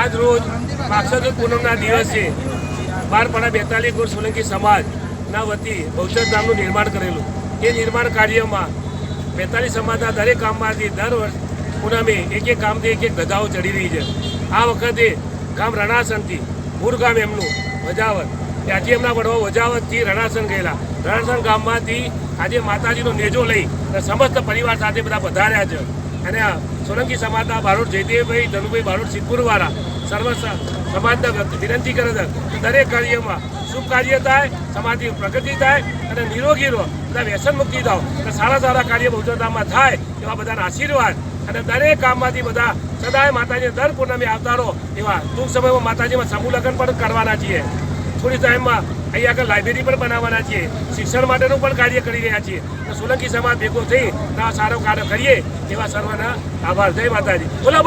આજ રોજ માક્ષર પૂનમના દિવસે બારપાડા બેતાલીસ ગુણ સોલંકી સમાજના વતી બહુચર ધામનું નિર્માણ કરેલું. એ નિર્માણ કાર્યમાં બેતાલીસ સમાજના દરેક ગામમાંથી દર વર્ષ પૂનમે એક એક ગામથી એક એક ગધાઓ ચડી રહી છે. આ વખતે ગામ રણાસનથી મૂળ ગામ એમનું વજાવત. ત્યાંથી એમના વડવા વજાવતથી રણાસન ગયેલા. રણાસન ગામમાંથી આજે માતાજીનો નેજો લઈ અને સમસ્ત પરિવાર સાથે બધા પધાર્યા છે. અને સોલંકી સમાજના બારોટ જયદેવભાઈ, ધનુભાઈ બારોટ, સિદ્ધપુરવાળા સર્વ સમાજના વિનંતી કરે છે દરેક કાર્યમાં શુભ કાર્ય થાય સમાજની પ્રગતિ થાય અને નિરોગી રહો, બધા વ્યસન મુક્તિ થાવ અને સારા સારા કાર્ય બહુચરધામમાં થાય એવા બધાના આશીર્વાદ. અને દરેક કામમાંથી બધા સદાય માતાજી દર પૂર્ણમે આવતા રહો એવા ટૂંક સમયમાં માતાજીમાં સમૂહ લગ્ન પણ કરવાના છીએ. થોડી ટાઈમમાં અહીંયા આગળ લાઇબ્રેરી પણ બનાવવાના છીએ. શિક્ષણ માટેનું પણ કાર્ય કરી રહ્યા છીએ. તો સોલંકી સમાજ ભેગો થઈ આ સારો કાર્ય કરીએ એવા સર્વના આભાર. જય માતાજી. બોલા.